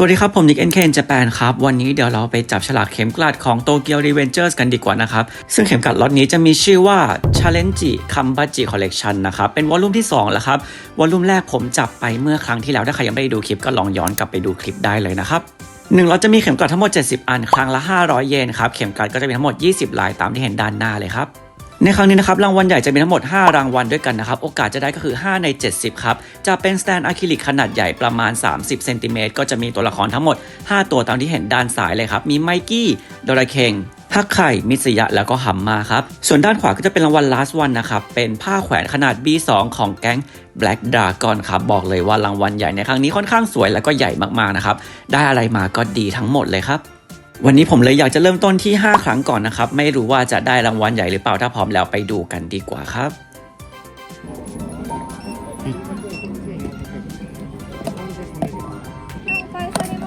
สวัสดีครับ ผมนิกเอ็นเคนจแปนครับ วันนี้เดี๋ยวเราไปจับฉลากเข็มกลัดของโตเกียวรีเวนเจอร์สกันดีกว่านะครับ ซึ่งเข็มกลัดล็อตนี้จะมีชื่อว่า Challenge Kambaji Collection นะครับ เป็นวอลลุ่มที่ 2 แล้วครับ วอลลุ่มแรกผมจับไปเมื่อครั้งที่แล้ว ถ้าใครยังไม่ได้ดูคลิปก็ลองย้อนกลับไปดูคลิปได้เลยนะครับหนึ่งเราจะมีเข็มกลัดทั้งหมด 70 อัน ครั้งละ 500 เยนครับ เข็มกลัดก็จะมีทั้งหมด 20 ลายตามที่เห็นด้านหน้าเลยครับ ในครั้งนี้นะครับรางวัลใหญ่จะมีทั้งหมด 5 รางวัลด้วยกันนะครับโอกาสจะได้ก็คือ 5 ใน 70 ครับ จะเป็นสแตนอะคริลิกขนาดใหญ่ประมาณ 30เซนติเมตรก็จะมีตัวละครทั้งหมด 5 ตัวตามที่เห็นด้านซ้ายเลยครับ มีไมกี้โดราเคงฮักไข่ มิสยะ แล้วก็ฮัมมาครับ ส่วนด้านขวาก็จะเป็นรางวัล last one นะครับ เป็นผ้าแขวนขนาด B2 ของแก๊ง Black Dragon ครับ บอกเลยว่ารางวัลใหญ่ในครั้งนี้ค่อนข้างสวยแล้วก็ใหญ่มากๆนะครับ ได้อะไรมาก็ดีทั้งหมดเลยครับ วันนี้ผมเลยอยากจะเริ่มต้นที่ 5 ครั้งก่อนนะครับ ไม่รู้ว่าจะได้รางวัลใหญ่หรือเปล่าถ้าพร้อมแล้วไปดูกันดีกว่าครับ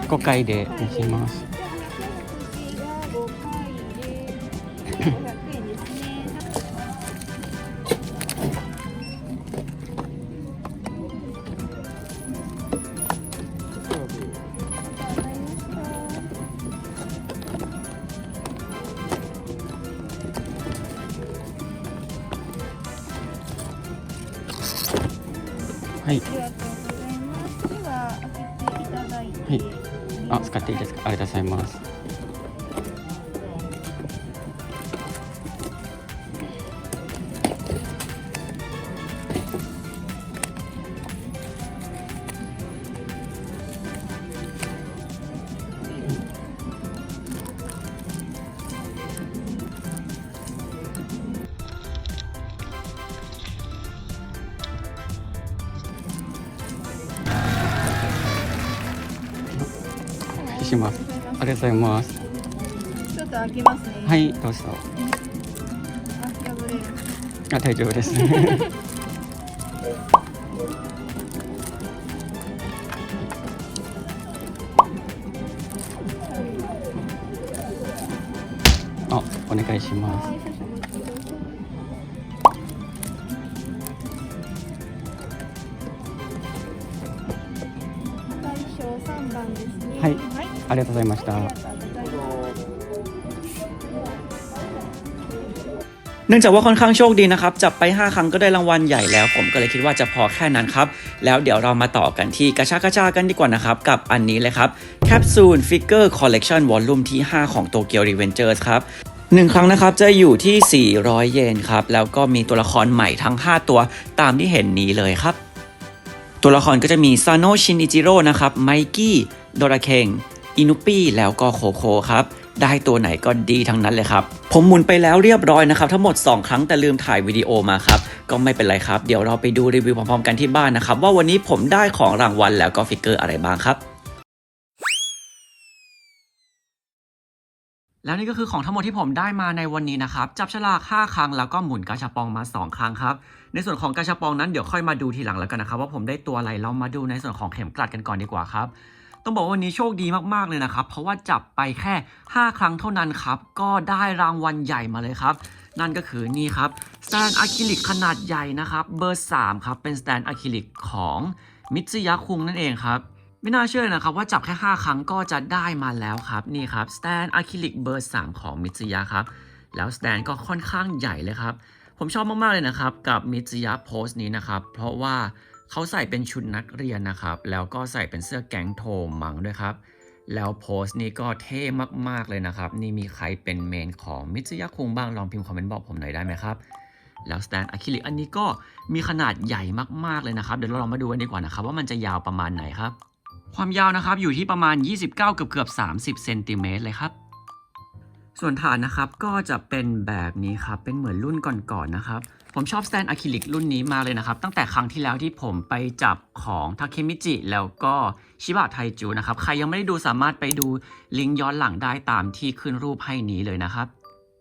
5回でいきます。 はい。ありがとうございます。では開けていただいて。はいあ、使っていいですか？ありがとうございます。します。ありがとうございます。ちょっと開けますね。はい、どうぞ。あ、大丈夫です。あ、お願いします。ありがとうございました。ありがとうございます。 เนื่องจากว่าค่อนข้างโชคดีนะครับ จับไป 5 ครั้งก็ได้รางวัลใหญ่แล้ว ผมก็เลยคิดว่าจะพอแค่นั้นครับ แล้วเดี๋ยวเรามาต่อกันที่กระชากระชากันดีกว่านะครับ กับอันนี้เลยครับ Capsule Figure Collection Volume ที่ 5 ของ Tokyo Revengers ครับหนึ่งครั้งนะครับจะอยู่ที่ 400 เยนครับ แล้วก็มีตัวละครใหม่ทั้ง 5 ตัวตามที่เห็นนี้เลยครับ ตัวละครก็จะมีซาโนะชินอิจิโร่นะครับไมกี้โดราเคง อินุปี้แล้วก็โคโคครับได้ตัวไหนก็ดีทั้งนั้นเลยครับ ผมหมุนไปแล้วเรียบร้อยนะครับ ทั้งหมด 2 ครั้งแต่ลืมถ่ายวิดีโอมาครับ ก็ไม่เป็นไรครับ เดี๋ยวเราไปดูรีวิวพร้อมๆกันที่บ้านนะครับ ว่าวันนี้ผมได้ของรางวัลแล้วก็ฟิกเกอร์อะไรบ้างครับแล้วนี่ก็คือของทั้งหมดที่ผมได้มาในวันนี้นะครับ จับฉลาก 5 ครั้งแล้วก็หมุนกาชาปองมา 2 ครั้งครับ ในส่วนของกาชาปองนั้นเดี๋ยวค่อยมาดูทีหลังแล้วกันนะครับ ว่าผมได้ตัวอะไรเรามาดูในส่วนของเข็มกลัดกันก่อนดีกว่าครับ ต้องบอกว่าวันนี้โชคดีมากๆเลยนะครับ เพราะว่าจับไปแค่ 5 ครั้งเท่านั้นครับ ก็ได้รางวัลใหญ่มาเลยครับ นั่นก็คือนี่ครับสแตนอะคริลิกขนาดใหญ่นะครับ เบอร์ 3 ครับ เป็นสแตนอะคริลิกของมิตซึยะคุงนั่นเองครับไม่น่าเชื่อนะครับว่าจับแค่ 5 ครั้งก็จะได้มาแล้วครับนี่ครับสแตนอะคริลิกเบอร์ 3 ของมิตซึยะครับ แล้วสแตนก็ค่อนข้างใหญ่เลยครับ ผมชอบมาก ๆ เลยนะครับ กับมิตซึยะโพสต์นี้นะครับ เพราะว่า เขาใส่เป็นชุดนักเรียนนะครับ แล้วก็ใส่เป็นเสื้อแก๊งโทมังด้วยครับ แล้วโพสต์นี้ก็เท่มากๆเลยนะครับ นี่มีใครเป็นเมนของมิตซยะคุงบ้างลองพิมพ์คอมเมนต์บอกผมหน่อยได้ไหมครับ แล้วสแตนอะคริลิกอันนี้ก็มีขนาดใหญ่มากๆเลยนะครับ เดี๋ยวเราลองมาดูกันดีกว่านะครับ ว่ามันจะยาวประมาณไหนครับ ความยาวนะครับอยู่ที่ประมาณ 29 เกือบเกือบ30เซนติเมตรเลยครับส่วนฐานนะครับก็จะเป็นแบบนี้ครับเป็นเหมือนรุ่นก่อนๆนะครับ ผมชอบสแตนอะคริลิกรุ่นนี้มากเลยนะครับ ตั้งแต่ครั้งที่แล้วที่ผมไปจับของทาเคมิจิแล้วก็ชิบะไทจูนะครับ ใครยังไม่ได้ดูสามารถไปดูลิงก์ย้อนหลังได้ตามที่ขึ้นรูปให้นี้เลยนะครับ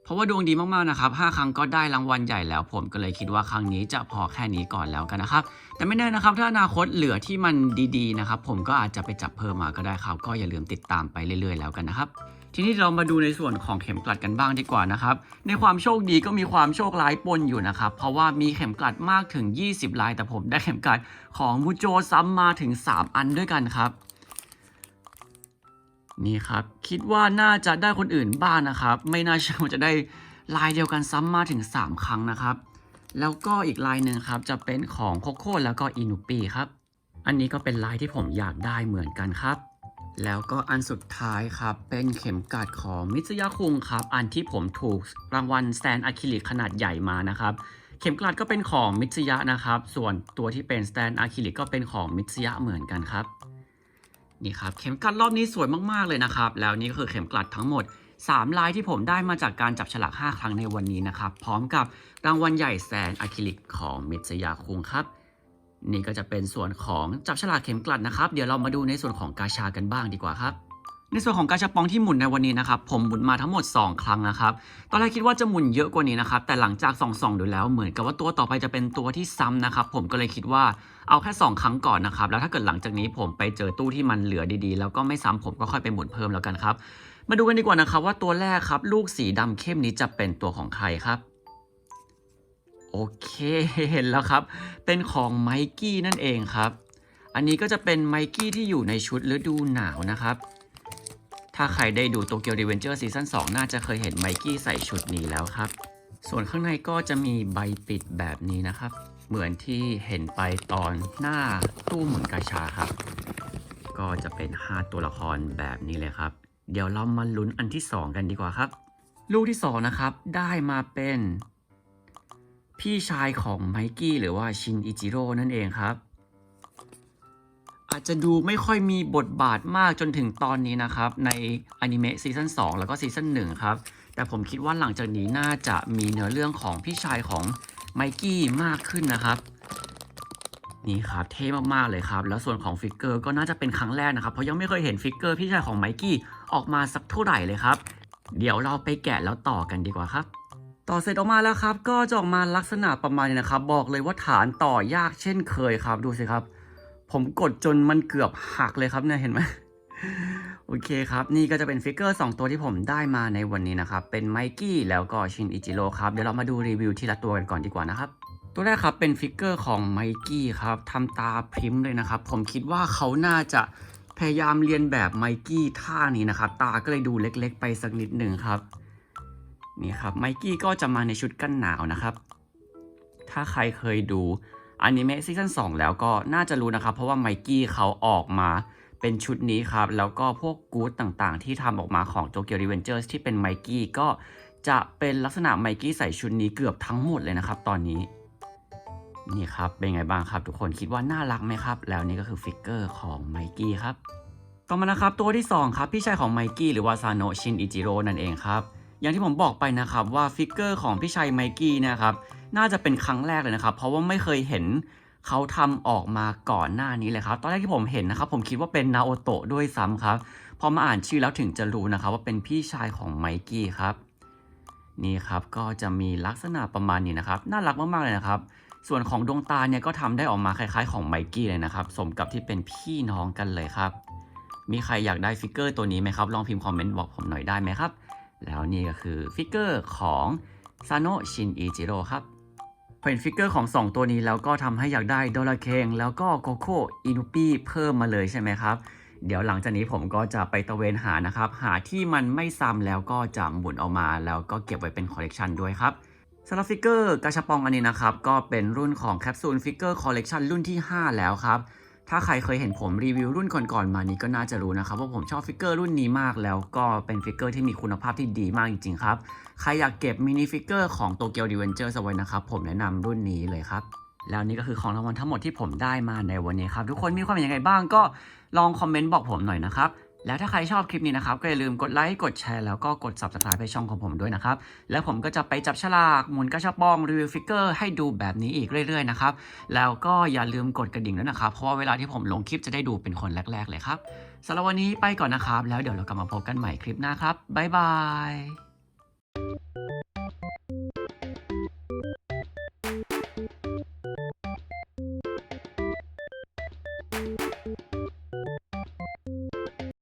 เพราะว่าดวงดีมากๆนะครับ5ครั้งก็ได้รางวัลใหญ่แล้ว ผมก็เลยคิดว่าครั้งนี้จะพอแค่นี้ก่อนแล้วกันนะครับ แต่ไม่แน่นะครับ ถ้าอนาคตเหลือที่มันดีๆนะครับ ผมก็อาจจะไปจับเพิ่มมาก็ได้ครับ ก็อย่าลืมติดตามไปเรื่อย ๆ แล้วกันนะครับ ทีนี้เรามาดูในส่วนของเข็มกลัดกันบ้างดีกว่านะครับ ในความโชคดีก็มีความโชคร้ายปนอยู่นะครับ เพราะว่ามีเข็มกลัดมากถึง 20 ลาย แต่ผมได้เข็มกลัดของมูโจซ้ำมาถึง 3 อันด้วยกันครับ นี่ครับ คิดว่าน่าจะได้คนอื่นบ้างนะครับ ไม่น่าเชื่อว่าจะได้ลายเดียวกันซ้ำมาถึง 3 ครั้งนะครับ แล้วก็อีกลายหนึ่งครับจะเป็นของโคโค่แล้วก็อินุปีครับ อันนี้ก็เป็นลายที่ผมอยากได้เหมือนกันครับ แล้วก็อันสุดท้ายครับ เป็นเข็มกลัดของมิตซยะคุงครับ อันที่ผมถูกรางวัลสแตนอะคริลิกขนาดใหญ่มานะครับ เข็มกลัดก็เป็นของมิตซยะนะครับ ส่วนตัวที่เป็นสแตนอะคริลิกก็เป็นของมิตซยะเหมือนกันครับ นี่ครับ เข็มกลัดรอบนี้สวยมากๆเลยนะครับ แล้วนี่ก็คือเข็มกลัดทั้งหมด 3 ลายที่ผมได้มาจากการจับฉลาก 5 ครั้งในวันนี้นะครับ พร้อมกับรางวัลใหญ่แสนอะคริลิกของมิตซยะคุงครับ นี่ก็จะเป็นส่วนของจับฉลากเข็มกลัดนะครับ เดี๋ยวเรามาดูในส่วนของกาชากันบ้างดีกว่าครับ ในส่วนของกาชาปองที่หมุนในวันนี้นะครับผมหมุนมาทั้งหมด 2 ครั้งนะครับตอนแรกคิดว่าจะหมุนเยอะกว่านี้นะครับแต่หลังจากส่องๆดูแล้วเหมือนกับว่าตัวต่อไปจะเป็นตัวที่ซ้ำนะครับผมก็เลยคิดว่าเอาแค่ 2 ครั้งก่อนนะครับแล้วถ้าเกิดหลังจากนี้ผมไปเจอตู้ที่มันเหลือดีๆ แล้วก็ไม่ซ้ำผมก็ค่อยไปหมุนเพิ่มแล้วกันครับมาดูกันดีกว่านะครับว่าตัวแรกครับลูกสีดำเข้มนี้จะเป็นตัวของใครครับ โอเคเห็นแล้วครับ เป็นของไมกี้นั่นเองครับ อันนี้ก็จะเป็นไมกี้ที่อยู่ในชุดฤดูหนาวนะครับ ถ้าใครได้ดูโตเกียว r ีเวนเจอร์ซีซั่น2น่าจะเคยเห็นไมกี้ใส่ชุดนี้แล้วครับ ส่วนข้างในก็จะมีใบปิดแบบนี้นะครับ เหมือนที่เห็นไปตอนหน้าตู้หมุนกาชาครับ ก็จะเป็น 5 ตัวละครแบบนี้เลยครับ เดี๋ยวเรามาลุ้นอันที่ 2 กันดีกว่าครับ ลูกที่ 2 นะครับ ได้มาเป็น พี่ชายของไมกี้หรือว่าชินอิจิโร่นั่นเองครับ อาจจะดูไม่ค่อยมีบทบาทมากจนถึงตอนนี้นะครับ ในอนิเมะซีซั่น2แล้วก็ซีซั่น1ครับ แต่ผมคิดว่าหลังจากนี้น่าจะมีเนื้อเรื่องของพี่ชายของไมกี้มากขึ้นนะครับ นี่ครับเท่มากๆเลยครับ แล้วส่วนของฟิกเกอร์ก็น่าจะเป็นครั้งแรกนะครับ เพราะยังไม่เคยเห็นฟิกเกอร์พี่ชายของไมกี้ออกมาสักเท่าไหร่เลยครับ เดี๋ยวเราไปแกะแล้วต่อกันดีกว่าครับ ต่อเสร็จออกมาแล้วครับ ก็จะออกมาลักษณะประมาณนี้นะครับ บอกเลยว่าฐานต่อยากเช่นเคยครับ ดูสิครับ ผมกดจนมันเกือบหักเลยครับเนี่ยเห็นไหมโอเคครับ นี่ก็จะเป็นฟิกเกอร์ 2 ตัวที่ผมได้มาในวันนี้นะครับ เป็นไมกี้แล้วก็ชินอิจิโร่ครับ เดี๋ยวเรามาดูรีวิวที่ละตัวกันก่อนดีกว่านะครับ ตัวแรกครับเป็นฟิกเกอร์ของไมกี้ครับทำตาพริมพ์เลยนะครับ ผมคิดว่าเขาน่าจะพยายามเรียนแบบไมกี้ท่านี้นะครับ ตาก็เลยดูเล็กๆ ไปสักนิดหนึ่งครับ นี่ครับไมกี้ก็จะมาในชุดกันหนาวนะครับ ถ้าใครเคยดูอนิเมะซีซั่น2แล้วก็น่าจะรู้นะครับ เพราะว่าไมกี้เขาออกมาเป็นชุดนี้ครับ แล้วก็พวกกู๊ดต่างๆ ที่ทำออกมาของ Tokyo Revengers ที่เป็นไมกี้ก็จะเป็นลักษณะไมกี้ใส่ชุดนี้เกือบทั้งหมดเลยนะครับ ตอนนี้นี่ครับเป็นไงบ้างครับทุกคนคิดว่าน่ารักไหมครับ แล้วนี่ก็คือฟิกเกอร์ของไมกี้ครับต่อมานะครับตัวที่2ครับพี่ชายของไมกี้หรือว่าซาโนชินอิจิโร่นั่นเองครับ อย่างที่ผมบอกไปนะครับว่าฟิกเกอร์ของพี่ชายไมกี้นะครับน่าจะเป็นครั้งแรกเลยนะครับ เพราะว่าไม่เคยเห็นเขาทำออกมาก่อนหน้านี้เลยครับ ตอนแรกที่ผมเห็นนะครับ ผมคิดว่าเป็นนาโอโตะด้วยซ้ำครับ พอมาอ่านชื่อแล้วถึงจะรู้นะครับว่าเป็นพี่ชายของไมกี้ครับ นี่ครับก็จะมีลักษณะประมาณนี้นะครับ น่ารักมากๆเลยนะครับ ส่วนของดวงตาเนี่ยก็ทำได้ออกมาคล้ายๆ ของไมกี้เลยนะครับ สมกับที่เป็นพี่น้องกันเลยครับ มีใครอยากได้ฟิกเกอร์ตัวนี้ไหมครับ ลองพิมพ์คอมเมนต์บอกผมหน่อยได้ไหมครับ แล้วนี่ก็คือฟิกเกอร์ของซาโนชินอิจิโร่ครับพอเห็นฟิกเกอร์ของ 2 ตัวนี้แล้วก็ทำให้อยากได้โดราเคงแล้วก็โกโก้อินุปี้เพิ่มมาเลยใช่ไหมครับ เดี๋ยวหลังจากนี้ผมก็จะไปตะเวนหานะครับ หาที่มันไม่ซ้ำแล้วก็จะหมุนออกมา แล้วก็เก็บไว้เป็นคอลเลกชันด้วยครับสำหรับฟิกเกอร์กาชาปองอันนี้นะครับ ก็เป็นรุ่นของแคปซูลฟิกเกอร์คอลเลกชันรุ่นที่ 5 แล้วครับ ถ้าใครเคยเห็นผมรีวิวรุ่นก่อนๆมานี้ก็น่าจะรู้นะครับว่าผมชอบฟิกเกอร์รุ่นนี้มากแล้วก็เป็นฟิกเกอร์ที่มีคุณภาพที่ดีมากจริงๆครับ ใครอยากเก็บมินิฟิกเกอร์ของโตเกียวดีเวนเจอร์สไว้นะครับ ผมแนะนำรุ่นนี้เลยครับ แล้วนี่ก็คือของรางวัลทั้งหมดที่ผมได้มาในวันนี้ครับ ทุกคนมีความเห็นยังไงบ้างก็ลองคอมเมนต์บอกผมหน่อยนะครับ แล้วถ้าใครชอบคลิปนี้นะครับ ก็อย่าลืมกดไลค์กดแชร์แล้วก็กด subscribe ให้ช่องของผมด้วยนะครับ แล้วผมก็จะไปจับฉลากหมุนกระชับปองรีวิวฟิกเกอร์ให้ดูแบบนี้อีกเรื่อยๆนะครับ แล้วก็อย่าลืมกดกระดิ่งด้วยนะครับ เพราะว่าเวลาที่ผมลงคลิปจะได้ดูเป็นคนแรก ๆ เลยครับสำหรับวันนี้ไปก่อนนะครับ แล้วเดี๋ยวเรากลับมาพบกันใหม่คลิปหน้าครับบ๊ายบาย